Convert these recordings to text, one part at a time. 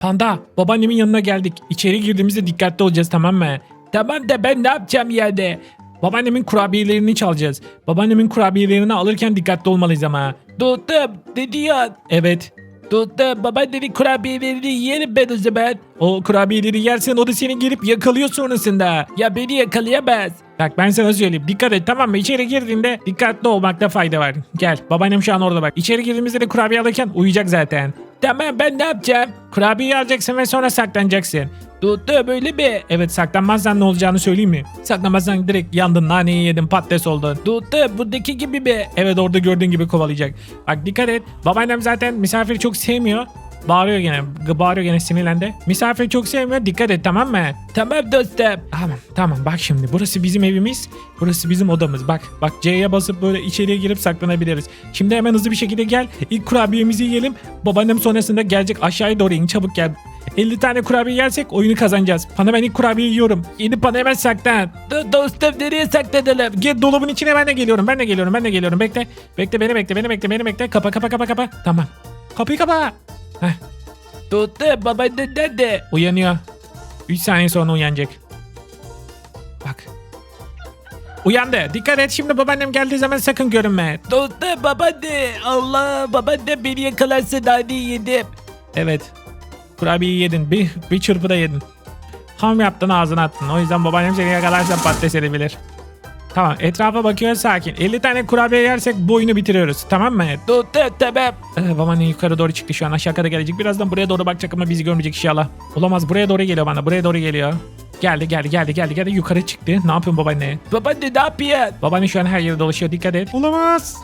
Panda babaannemin yanına geldik. İçeri girdiğimizde dikkatli olacağız tamam mı? Tamam da ben ne yapacağım yerde? Babaannemin kurabiyelerini çalacağız. Babaannemin kurabiyelerini alırken dikkatli olmalıyız ama. Tuttum. Ne diyorsun? Evet. Tuttum. Babaannemin kurabiyelerini yiyelim ben o zaman. O kurabiyeleri yersen o da seni gelip yakalıyor sonrasında. Ya beni yakalayamaz. Bak ben sana söyleyeyim. Dikkat et tamam mı? İçeri girdiğinde dikkatli olmakta fayda var. Gel. Babaannem şu an orada bak. İçeri girdiğimizde de kurabiye alırken uyuyacak zaten. Tamam ben ne yapacağım? Kurabiye alacaksın ve sonra saklanacaksın. Tuttu böyle mi? Evet saklanmazsan ne olacağını söyleyeyim mi? Saklanmazsan direkt yandın naneyi yedin patates oldun. Tuttu buradaki gibi mi? Evet orada gördüğün gibi kovalayacak. Bak dikkat et. Babaannem zaten misafiri çok sevmiyor. Bağırıyor gene. Bağırıyor gene sinirlendi. Misafiri çok sevmiyor. Dikkat et tamam mı? Tamam dostum. Tamam tamam bak şimdi. Burası bizim evimiz. Burası bizim odamız. Bak bak C'ye basıp böyle içeriye girip saklanabiliriz. Şimdi hemen hızlı bir şekilde gel. İlk kurabiyemizi yiyelim. Babaannem sonrasında gelecek aşağıya doğru in. Çabuk gel. 50 tane kurabiye yersek oyunu kazanacağız. Pana ben ilk kurabiye yiyorum. Yeni pana hemen saklan. Do- dostum nereye saklanalım? Gel dolabın içine ben de geliyorum. Ben de geliyorum. Ben de geliyorum. Bekle. Bekle beni bekle. Beni bekle. Beni bekle. Kapa kapa kapa kapa. Tamam. Kapıyı kapa. Heh. Tuttu babaannen nerede? Uyanıyor. 3 saniye sonra uyanacak. Bak. Uyandı. Dikkat et şimdi babaannem geldiği zaman sakın görünme. Tuttu babaanne. Allah babaannem beni yakalarsa nane yedim. Evet. Kurabiyeyi yedin. Bir, bir çırpıda yedin. Ham yaptın ağzına attın. O yüzden babaannem seni yakalarsa patates edebilir. Tamam etrafa bakıyor sakin. 50 tane kurabiye yersek bu oyunu bitiriyoruz. Tamam mı? Tuttu tamam. Ee, babaanne yukarı doğru çıktı şu an. Aşağı kadar gelecek. Birazdan buraya doğru bakacak ama bizi görmeyecek inşallah. Olamaz buraya doğru geliyor bana. Buraya doğru geliyor. Geldi geldi geldi geldi geldi yukarı çıktı. Ne yapıyorsun babaanne? Babaanne ne yapıyorsun? Babaanne şu an her yere dolaşıyor dikkat et. Olamaz.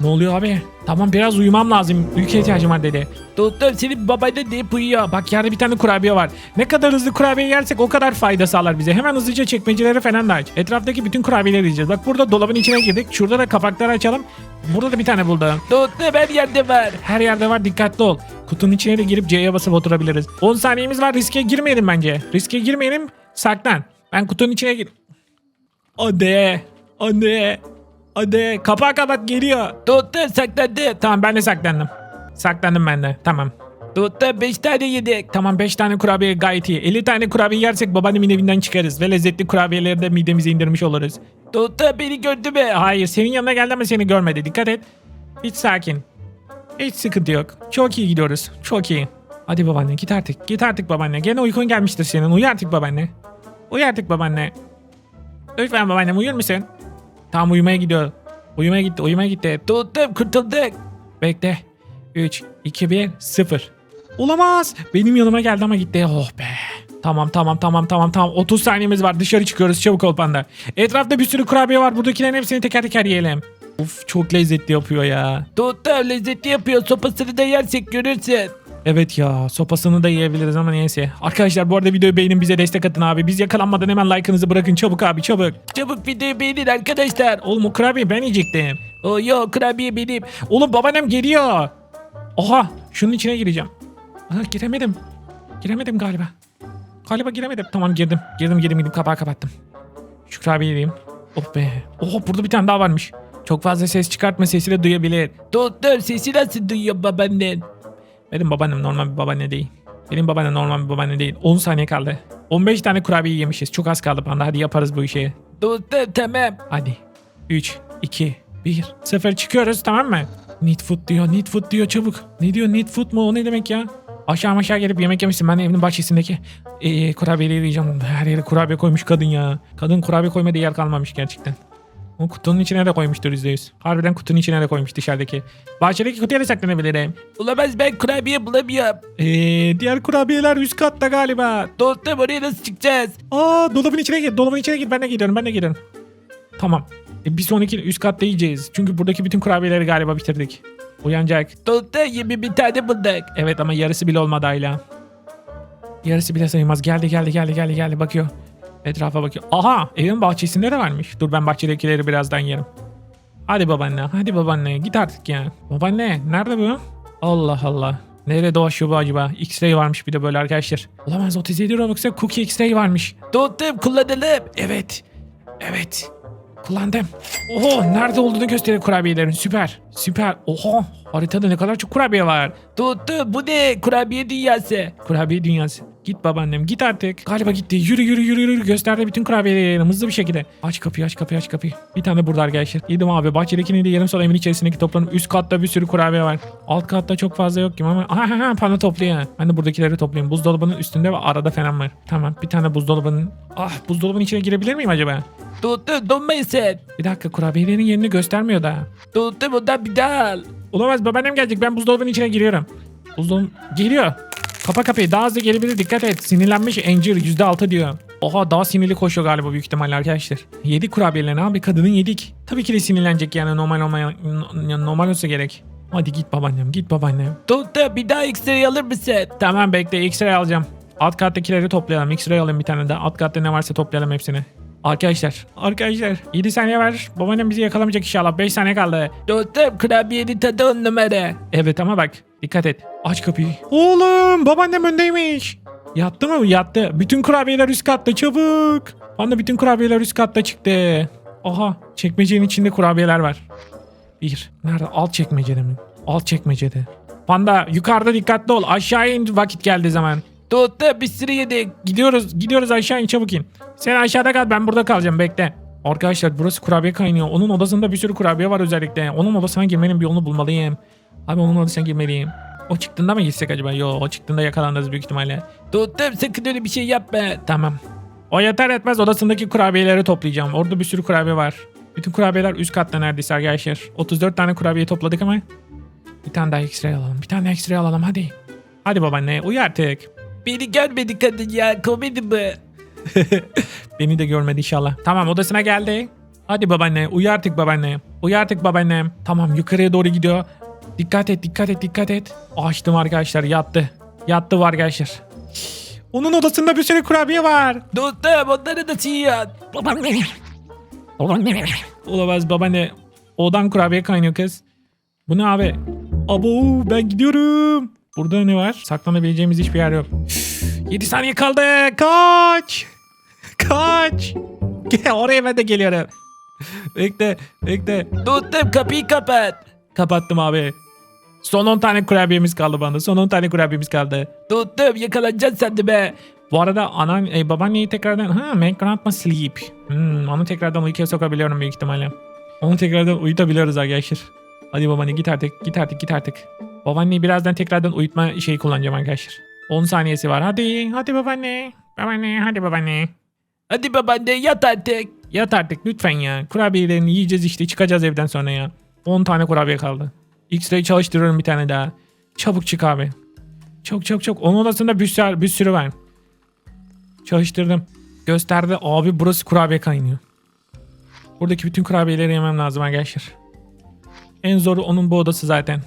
Ne oluyor abi? Tamam biraz uyumam lazım. Uykuya ihtiyacım var dedi. Doktor senin babayla deyip uyuyor. Bak yerde bir tane kurabiye var. Ne kadar hızlı kurabiye yersek o kadar fayda sağlar bize. Hemen hızlıca çekmeceleri falan da aç. Etraftaki bütün kurabiyeleri yiyeceğiz. Bak burada dolabın içine girdik. Şurada da kapakları açalım. Burada da bir tane buldum. Doktor her yerde var. Her yerde var dikkatli ol. Kutunun içine de girip C'ye basıp oturabiliriz. 10 saniyemiz var riske girmeyelim bence. Riske girmeyelim. Saklan. Ben kutunun içine gir... Hadi. Hadi. Hadi. Kapağı kapat geliyor. Tuttu saklandı. Tamam ben de saklandım. Saklandım ben de. Tamam. Tuttu 5 tane yedik. Tamam 5 tane kurabiye gayet iyi. 50 tane kurabiye yersek babaannemin evinden çıkarız. Ve lezzetli kurabiyeleri de midemize indirmiş oluruz. Tuttu beni gördü mü? Hayır senin yanına geldi ama seni görmedi. Dikkat et. Hiç sakin. Hiç sıkıntı yok. Çok iyi gidiyoruz. Çok iyi. Hadi babaanne git artık. Git artık babaanne. Gene uykun gelmiştir senin. Uyu artık babaanne. Uyu artık babaanne. Lütfen babaannem uyur musun? Tam uyumaya gidiyor. Uyumaya gitti, uyumaya gitti. Tuttum, kurtulduk. Bekle. 3, 2, 1, 0. Olamaz. Benim yanıma geldi ama gitti. Oh be. Tamam tamam tamam tamam tamam. 30 saniyemiz var. Dışarı çıkıyoruz. Çabuk ol panda. Etrafta bir sürü kurabiye var. Buradakilerin hepsini teker teker yiyelim. Uf çok lezzetli yapıyor ya. Tuttum lezzetli yapıyor. Sopasını da yersek görürsün. Evet ya sopasını da yiyebiliriz ama neyse. Arkadaşlar bu arada videoyu beğenin bize destek atın abi. Biz yakalanmadan hemen like'ınızı bırakın çabuk abi çabuk. Çabuk videoyu beğenin arkadaşlar. Oğlum o kurabiye ben yiyecektim. O yok kurabiye benim. Oğlum babaannem geliyor. Oha şunun içine gireceğim. Aha, giremedim. Giremedim galiba. Galiba giremedim. Tamam girdim. Girdim girdim girdim kapağı kapattım. Şu kurabiye yiyeyim. Oh be. Oha burada bir tane daha varmış. Çok fazla ses çıkartma sesi de duyabilir. Doktor sesi nasıl duyuyor babaannen? Benim babaannem normal bir babaanne değil. Benim babaannem normal bir babaanne değil. 10 saniye kaldı. 15 tane kurabiye yemişiz. Çok az kaldı panda. Hadi yaparız bu işi. Tamam. Hadi. 3, 2, 1, 0 çıkıyoruz tamam mı? Need food diyor. Need food diyor çabuk. Ne diyor need food mu? O ne demek ya? Aşağı aşağı gelip yemek yemişsin. Ben evin bahçesindeki ee, kurabiyeleri yiyeceğim. Her yere kurabiye koymuş kadın ya. Kadın kurabiye koymada yer kalmamış gerçekten. O kutunun içine de koymuştur %100. Harbiden kutunun içine de koymuş dışarıdaki. Bahçedeki kutuya da saklanabilirim. Olamaz ben kurabiye bulamıyorum. Eee diğer kurabiyeler üst katta galiba. Dostum oraya nasıl çıkacağız? Aa dolabın içine gir. Dolabın içine gir. Ben de gidiyorum. Ben de gidiyorum. Tamam. E, bir sonraki üst katta yiyeceğiz. Çünkü buradaki bütün kurabiyeleri galiba bitirdik. Uyanacak. 20 bir tane bulduk. Evet ama yarısı bile olmadı hala. Yarısı bile sayılmaz. Geldi geldi geldi geldi geldi bakıyor. Etrafa bakıyor. Aha evin bahçesinde de varmış. Dur ben bahçedekileri birazdan yerim. Hadi babaanne hadi babaanne git artık ya. Babaanne nerede bu? Allah Allah. Nerede dolaşıyor bu acaba? X-Ray varmış bir de böyle arkadaşlar. Olamaz 37 Robux'a Cookie X-Ray varmış. Tuttum kullanalım. Evet. Evet. Kullandım. Oho nerede olduğunu gösteriyor kurabiyelerin. Süper. Süper. Oho haritada ne kadar çok kurabiye var. Tuttu bu ne? Kurabiye dünyası. Kurabiye dünyası. Git babaannem git artık. Galiba gitti. Yürü yürü yürü yürü. Gösterdi bütün kurabiyeleri hızlı bir şekilde. Aç kapıyı aç kapıyı aç kapıyı. Bir tane burada arkadaşlar. Yedim abi. Bahçedekini de yarım sonra evin içerisindeki toplanıp üst katta bir sürü kurabiye var. Alt katta çok fazla yok gibi ama. Aha aha panda topluyor. Ben de buradakileri toplayayım. Buzdolabının üstünde ve arada falan var. Tamam bir tane buzdolabının. Ah buzdolabının içine girebilir miyim acaba? Tuttu donmayın sen. Bir dakika kurabiyelerin yerini göstermiyor da. Tuttu bundan bir daha al. Olamaz babaannem gelecek ben buzdolabının içine giriyorum. Buzdolabı geliyor. Kapa kapıyı daha hızlı gelebilir dikkat et. Sinirlenmiş Angel %6 diyor. Oha daha sinirli koşuyor galiba büyük ihtimalle arkadaşlar. Yedik kurabiyelerini abi kadının yedik. Tabii ki de sinirlenecek yani normal olmaya normal olsa gerek. Hadi git babaannem git babaannem. Tuttu bir daha X-ray alır mısın? Tamam bekle X-ray alacağım. Alt kattakileri toplayalım. X-ray alayım bir tane daha. Alt katta ne varsa toplayalım hepsini. Arkadaşlar, arkadaşlar 7 saniye var. Babaannem bizi yakalamayacak inşallah. 5 saniye kaldı. Dostum kurabiyenin tadı on numara. Evet ama bak dikkat et. Aç kapıyı. Oğlum babaannem öndeymiş. Yattı mı? Yattı. Bütün kurabiyeler üst katta çabuk. Anda bütün kurabiyeler üst katta çıktı. Aha çekmecenin içinde kurabiyeler var. Bir. Nerede? Alt çekmecede mi? Alt çekmecede. Panda yukarıda dikkatli ol. Aşağı in vakit geldi zaman. Tuttu bir sürü yedik. Gidiyoruz. Gidiyoruz aşağı in çabuk in. Sen aşağıda kal ben burada kalacağım bekle. Arkadaşlar burası kurabiye kaynıyor. Onun odasında bir sürü kurabiye var özellikle. Onun odasına girmenin bir yolunu bulmalıyım. Abi onun odasına girmeliyim. O çıktığında mı gitsek acaba? Yo o çıktığında yakalandınız büyük ihtimalle. Tuttum sakın öyle bir şey yapma. Tamam. O yeter etmez odasındaki kurabiyeleri toplayacağım. Orada bir sürü kurabiye var. Bütün kurabiyeler üst katta neredeyse arkadaşlar. 34 tane kurabiye topladık ama. Bir tane daha X-ray alalım. Bir tane X-ray alalım hadi. Hadi babaanne uyu artık. Beni görmedi kadın ya komedi mi? Beni de görmedi inşallah. Tamam odasına geldi. Hadi babaanne uyu artık babaanne. Uyu artık babaannem. Tamam yukarıya doğru gidiyor. Dikkat et dikkat et dikkat et. Açtım arkadaşlar yattı. Yattı var arkadaşlar. Onun odasında bir sürü kurabiye var. Dostum onları da yiyin. Olamaz babaanne. Odan kurabiye kaynıyor kız. Bu ne abi? Abo ben gidiyorum. Burada ne var? Saklanabileceğimiz hiçbir yer yok. 7 saniye kaldı. Kaç. Kaç. Gel oraya ben de geliyorum. bekle bekle. Tuttum kapıyı kapat. Kapattım abi. Son 10 tane kurabiyemiz kaldı bana. Son 10 tane kurabiyemiz kaldı. Tuttum yakalanacaksın sen de be. Bu arada anan, e, babaanneyi tekrardan... Ha make grandma sleep. Hmm, onu tekrardan uykuya sokabiliyorum büyük ihtimalle. Onu tekrardan uyutabiliyoruz arkadaşlar. Hadi babaanne git artık git artık git artık. Babaanneyi birazdan tekrardan uyutma şeyi kullanacağım arkadaşlar. 10 saniyesi var. Hadi hadi babaanne. Babaanne hadi babaanne. Hadi babaanne yat artık. Yat artık lütfen ya. Kurabiyelerini yiyeceğiz işte çıkacağız evden sonra ya. 10 tane kurabiye kaldı. X-ray çalıştırıyorum bir tane daha. Çabuk çık abi. Çok çok çok. Onun odasında bir sürü, bir sürü var. Çalıştırdım. Gösterdi. Abi burası kurabiye kaynıyor. Buradaki bütün kurabiyeleri yemem lazım arkadaşlar. En zoru onun bu odası zaten.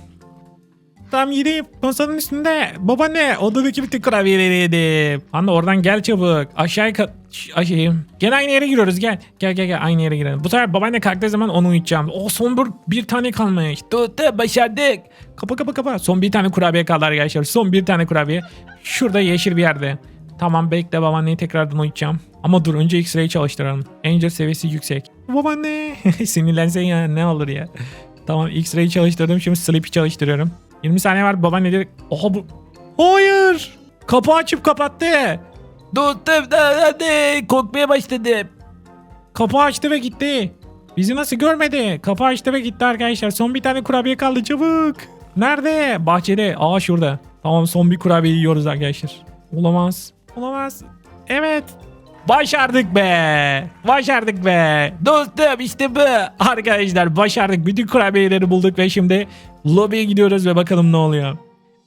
Tam yedim. Masanın üstünde. Babaanne odadaki bütün kurabiyeleri yedim. Anne oradan gel çabuk. Aşağıya ka- Ş- aşağıya. Gel aynı yere giriyoruz gel. Gel gel gel aynı yere girelim. Bu sefer babaanne kalktığı zaman onu uyutacağım. O son bir, bir tane kalmış. Tuttu başardık. Kapa kapa kapa. Son bir tane kurabiye kaldı arkadaşlar. Son bir tane kurabiye. Şurada yeşil bir yerde. Tamam bekle babaanneyi tekrardan uyutacağım. Ama dur önce X-Ray'i çalıştıralım. Angel seviyesi yüksek. Babaanne. Sinirlensen ya ne olur ya. Tamam X-Ray'i çalıştırdım. Şimdi Sleep'i çalıştırıyorum. 20 saniye var babaanne direkt. Oha bu. Hayır. Kapı açıp kapattı. Dostum hadi korkmaya başladım. Kapı açtı ve gitti. Bizi nasıl görmedi? Kapı açtı ve gitti arkadaşlar. Son bir tane kurabiye kaldı çabuk. Nerede? Bahçede. Aa şurada. Tamam son bir kurabiye yiyoruz arkadaşlar. Olamaz. Olamaz. Evet. Başardık be. Başardık be. Dostum işte bu. Arkadaşlar başardık. Bütün kurabiyeleri bulduk ve şimdi lobiye gidiyoruz ve bakalım ne oluyor.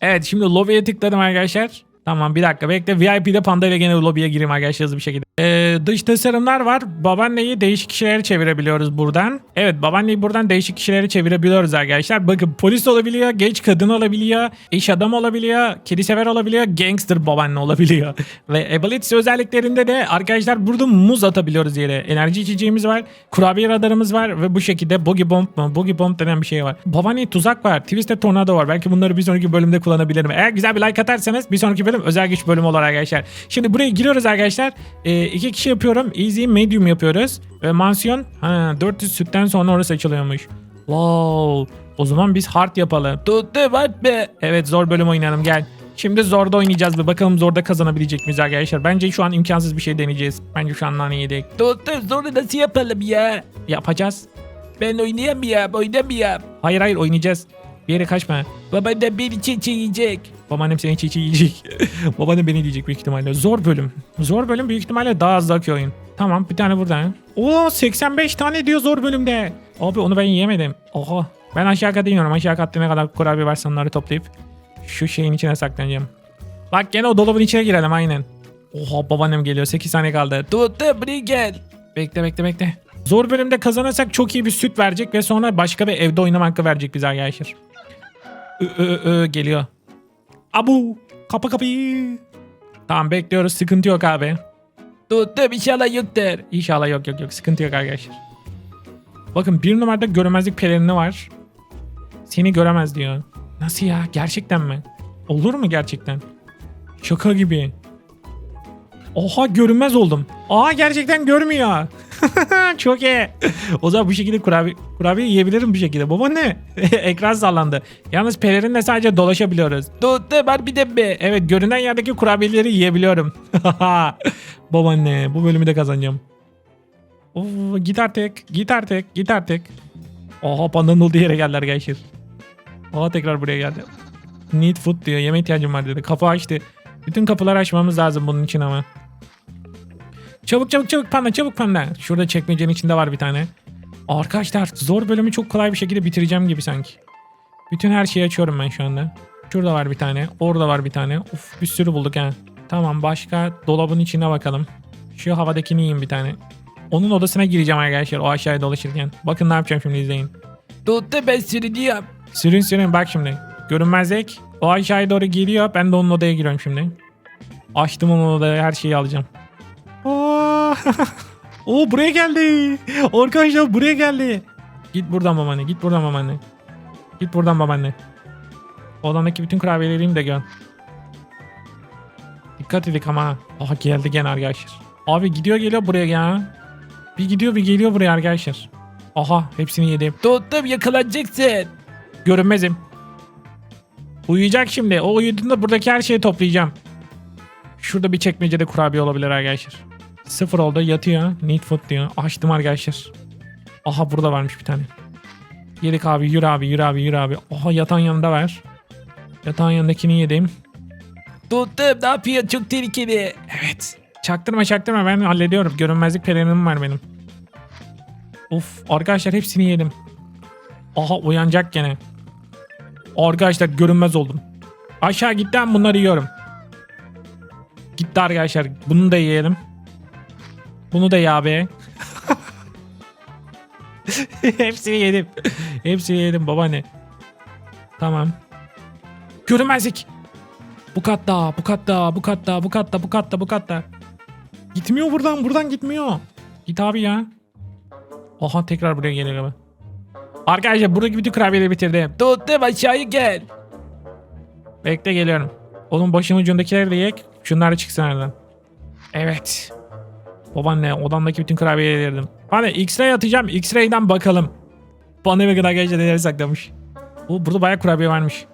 Evet şimdi lobiye tıkladım arkadaşlar. Tamam bir dakika bekle. VIP'de Panda ile gene lobiye gireyim arkadaşlar hızlı bir şekilde. Ee, dış tasarımlar var. Babaanneyi değişik kişilere çevirebiliyoruz buradan. Evet babaanneyi buradan değişik kişilere çevirebiliyoruz arkadaşlar. Bakın polis olabiliyor, genç kadın olabiliyor, iş adam olabiliyor, kedi sever olabiliyor, gangster babaanne olabiliyor. Ve ability özelliklerinde de arkadaşlar burada muz atabiliyoruz yere. Enerji içeceğimiz var, kurabiye radarımız var ve bu şekilde boogie bomb mu? Boogie bomb denen bir şey var. Babaanne tuzak var, twisted tornado var. Belki bunları bir sonraki bölümde kullanabilirim. Eğer güzel bir like atarsanız bir sonraki bölüm özel güç bölümü olur arkadaşlar. Şimdi buraya giriyoruz arkadaşlar. Ee, Ee, iki kişi yapıyorum. Easy medium yapıyoruz. Ve mansiyon ha, 400 sütten sonra orası açılıyormuş. Wow. O zaman biz hard yapalım. Tuttu hard be. Evet zor bölüm oynayalım gel. Şimdi zorda oynayacağız bir bakalım zorda kazanabilecek miyiz arkadaşlar. Bence şu an imkansız bir şey deneyeceğiz. Bence şu an nane yedik. Tuttu zoru nasıl yapalım ya? Yapacağız. Ben oynayamıyorum oynamıyorum. Hayır hayır oynayacağız. Bir yere kaçma. Baba da beni çiğ yiyecek. Babaannem seni çiğ çiğ yiyecek. Babaannem beni diyecek büyük ihtimalle. Zor bölüm. Zor bölüm büyük ihtimalle daha hızlı oyun. Tamam bir tane buradan. Oo 85 tane diyor zor bölümde. Abi onu ben yiyemedim. Oha. Ben aşağı kata iniyorum. Aşağı katta ne kadar kurabiye varsa onları toplayıp şu şeyin içine saklanacağım. Bak gene o dolabın içine girelim aynen. Oha babaannem geliyor. 8 saniye kaldı. Tuttu gel. Bekle bekle bekle. Zor bölümde kazanırsak çok iyi bir süt verecek ve sonra başka bir evde oynama hakkı verecek bize arkadaşlar. Ö, ö, ö, geliyor. Abu kapa kapıyı. Tamam bekliyoruz sıkıntı yok abi. Tuttu inşallah yoktur. İnşallah yok yok yok sıkıntı yok arkadaşlar. Bakın bir numarada göremezlik pelerini var. Seni göremez diyor. Nasıl ya gerçekten mi? Olur mu gerçekten? Şaka gibi. Oha görünmez oldum. Aa gerçekten görmüyor. Çok iyi. O zaman bu şekilde kurabiye, kurabiye yiyebilirim bu şekilde. Baba ne? Ekran sallandı. Yalnız pelerinle sadece dolaşabiliyoruz. Tuttu var bir de mi? Evet görünen yerdeki kurabiyeleri yiyebiliyorum. Babaanne bu bölümü de kazanacağım. Oo, git artık git artık git artık. Oha pandanın olduğu yere geldiler arkadaşlar. Oha tekrar buraya geldi. Need food diyor yeme ihtiyacım var dedi. Kapı açtı. Bütün kapıları açmamız lazım bunun için ama. Çabuk çabuk çabuk panda çabuk panda. Şurada çekmecenin içinde var bir tane. Arkadaşlar zor bölümü çok kolay bir şekilde bitireceğim gibi sanki. Bütün her şeyi açıyorum ben şu anda. Şurada var bir tane. Orada var bir tane. Uf bir sürü bulduk ha. Tamam başka dolabın içine bakalım. Şu havadakini yiyeyim bir tane. Onun odasına gireceğim arkadaşlar o aşağıya dolaşırken. Bakın ne yapacağım şimdi izleyin. Tuttu ben sürünüyorum. Sürün sürün bak şimdi. Görünmezlik. O aşağıya doğru geliyor. Ben de onun odaya giriyorum şimdi. Açtım onun odaya her şeyi alacağım. Oo, buraya geldi. Arkadaşlar buraya geldi. Git buradan babaanne. Git buradan babaanne. Git buradan babaanne. Odamdaki bütün kurabiyelerimi de gör. Dikkat edin ama. Aha geldi gene arkadaşlar. Abi gidiyor geliyor buraya ya. Bir gidiyor bir geliyor buraya arkadaşlar. Aha hepsini yedim. Tuttum yakalanacaksın. Görünmezim. Uyuyacak şimdi. O uyuduğunda buradaki her şeyi toplayacağım. Şurada bir çekmecede kurabiye olabilir arkadaşlar. Sıfır oldu yatıyor. Need food diyor. Açtım arkadaşlar. Aha burada varmış bir tane. Yedik abi yürü abi yürü abi yürü abi. Aha yatan yanında var. Yatağın yanındakini yedim. Tuttum ne yapıyorsun çok tehlikeli. Evet. Çaktırma çaktırma ben hallediyorum. Görünmezlik pelerinim var benim. Of arkadaşlar hepsini yedim. Aha uyanacak gene. Arkadaşlar görünmez oldum. Aşağı gitti ben bunları yiyorum. Gitti arkadaşlar. Bunu da yiyelim. Bunu da ye abi. hepsini yedim. Hepsini yedim babaanne. Tamam. Görünmezlik. Bu katta, bu katta, bu katta, bu katta, bu katta, bu katta. Gitmiyor buradan, buradan gitmiyor. Git abi ya. Aha tekrar buraya geliyor abi. Arkadaşlar buradaki bütün kurabiyeleri bitirdim. Tuttum aşağıya gel. Bekle geliyorum. Onun başının ucundakileri de yek. Şunlar da çıksın aradan. Evet. Babaanne odamdaki bütün kurabiyeleri yedim. Hani X-ray atacağım. X-ray'den bakalım. Bana bakın arkadaşlar neler saklamış. Bu burada bayağı kurabiye varmış.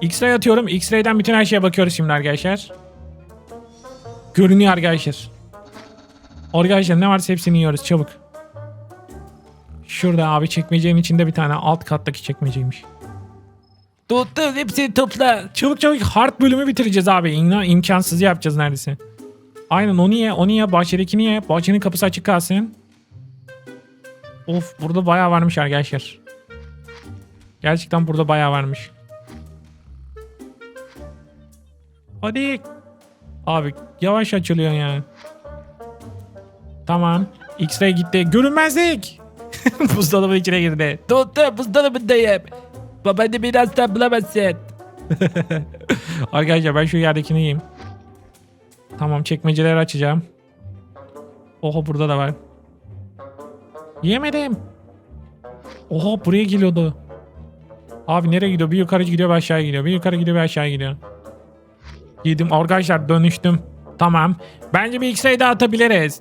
X-ray atıyorum. X-ray'den bütün her şeye bakıyoruz şimdi arkadaşlar. Görünüyor arkadaşlar. Arkadaşlar ne varsa hepsini yiyoruz çabuk. Şurada abi çekmecenin içinde bir tane alt kattaki çekmeceymiş. Tuttum hepsini topla. Çabuk çabuk hard bölümü bitireceğiz abi. İnan imkansız yapacağız neredeyse. Aynen onu ye, onu ye, bahçedekini ye. Bahçenin kapısı açık kalsın. Of burada bayağı varmış arkadaşlar. Gerçekten burada bayağı varmış. Hadi. Abi yavaş açılıyor yani. Tamam. X-ray gitti. Görünmezlik. Buzdolabının içine girdi. Tuttum buzdolabındayım. Babaanne beni asla bulamazsın. Arkadaşlar ben şu yerdekini yiyeyim. Tamam çekmeceleri açacağım. Oha burada da var. Yemedim. Oha buraya geliyordu. Abi nereye gidiyor? Bir yukarı gidiyor bir aşağı gidiyor. Bir yukarı gidiyor bir aşağı gidiyor. Yedim arkadaşlar dönüştüm. Tamam. Bence bir X-ray daha atabiliriz.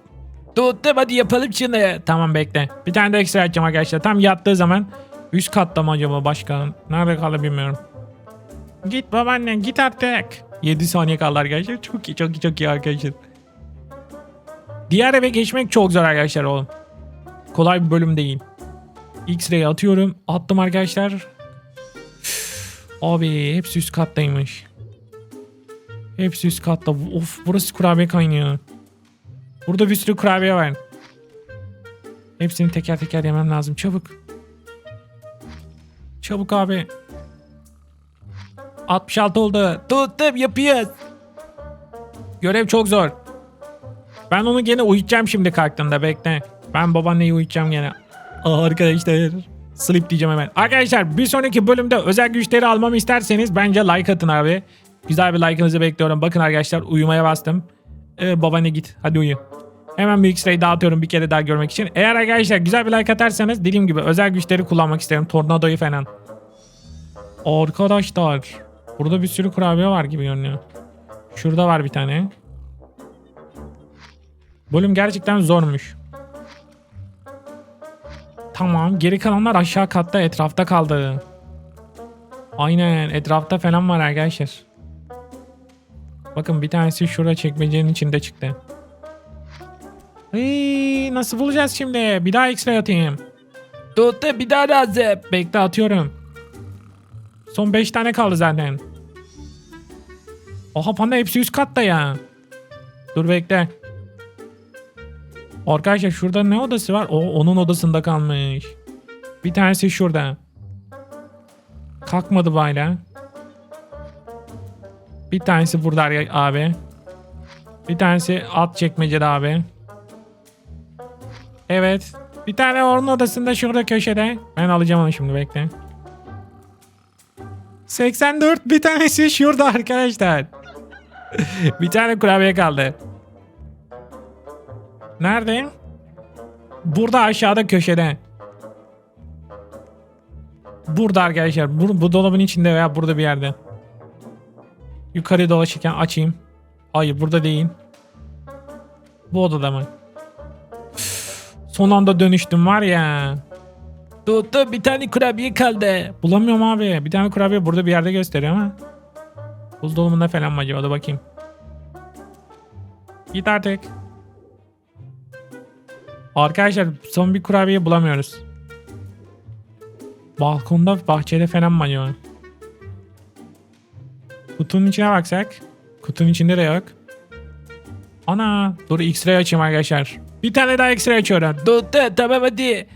Tuttum hadi yapalım şunu. Tamam bekle. Bir tane de X-ray atacağım arkadaşlar. Tam yattığı zaman üst katta mı acaba başka? Nerede kaldı bilmiyorum. Git babaanne git artık. 7 saniye kaldı arkadaşlar. Çok iyi çok iyi çok iyi arkadaşlar. Diğer eve geçmek çok zor arkadaşlar oğlum. Kolay bir bölüm değil. X-ray atıyorum. Attım arkadaşlar. Abi hepsi üst kattaymış. Hepsi üst katta. Of burası kurabiye kaynıyor. Burada bir sürü kurabiye var. Hepsini teker teker yemem lazım. Çabuk. Çabuk abi. 66 oldu. Tuttum yapıyoruz. Görev çok zor. Ben onu gene uyutacağım şimdi kalktığında bekle. Ben babaanneyi uyutacağım gene. Aa, arkadaşlar. Sleep diyeceğim hemen. Arkadaşlar bir sonraki bölümde özel güçleri almamı isterseniz bence like atın abi. Güzel bir like'ınızı bekliyorum. Bakın arkadaşlar uyumaya bastım. Ee, babaanne git hadi uyu. Hemen bir X-ray dağıtıyorum bir kere daha görmek için. Eğer arkadaşlar güzel bir like atarsanız dediğim gibi özel güçleri kullanmak isterim. Tornadoyu falan. Arkadaşlar. Burada bir sürü kurabiye var gibi görünüyor. Şurada var bir tane. Bölüm gerçekten zormuş. Tamam. Geri kalanlar aşağı katta etrafta kaldı. Aynen. Etrafta falan var arkadaşlar. Bakın bir tanesi şurada çekmecenin içinde çıktı. Hey, nasıl bulacağız şimdi? Bir daha X-ray atayım. Tuttum bir daha lazım. Bekle atıyorum. Son 5 tane kaldı zaten. Oha panda hepsi üst katta ya. Dur bekle. Arkadaşlar şurada ne odası var? O onun odasında kalmış. Bir tanesi şurada. Kalkmadı bayla. Bir tanesi burada abi. Bir tanesi alt çekmecede abi. Evet. Bir tane onun odasında şurada köşede. Ben alacağım onu şimdi bekle. 84 bir tanesi şurada arkadaşlar. Bir tane kurabiye kaldı. Nerede? Burada aşağıda köşede. Burada arkadaşlar. Bu, bu dolabın içinde veya burada bir yerde. Yukarı dolaşırken açayım. Hayır burada değil. Bu odada mı? Son anda dönüştüm var ya. Tuttum bir tane kurabiye kaldı. Bulamıyorum abi. Bir tane kurabiye burada bir yerde gösteriyor ama. Buzdolabında falan mı acaba? Da bakayım. Git artık. Arkadaşlar son bir kurabiye bulamıyoruz. Balkonda, bahçede falan mı acaba? Kutunun içine baksak. Kutunun içinde de yok. Ana. Dur X-ray açayım arkadaşlar. Bir tane daha X-ray açıyorum. Tuttum tamam hadi.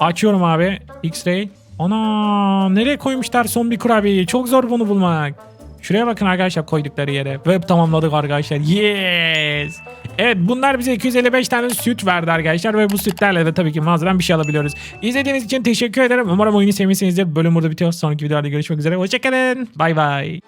Açıyorum abi. X-ray. Ana nereye koymuşlar son bir kurabiyeyi? Çok zor bunu bulmak. Şuraya bakın arkadaşlar koydukları yere. Ve tamamladık arkadaşlar. Yes. Evet bunlar bize 255 tane süt verdi arkadaşlar. Ve bu sütlerle de tabii ki mağazadan bir şey alabiliyoruz. İzlediğiniz için teşekkür ederim. Umarım oyunu sevmişsinizdir. Bölüm burada bitiyor. Sonraki videolarda görüşmek üzere. Hoşçakalın. Bay bay.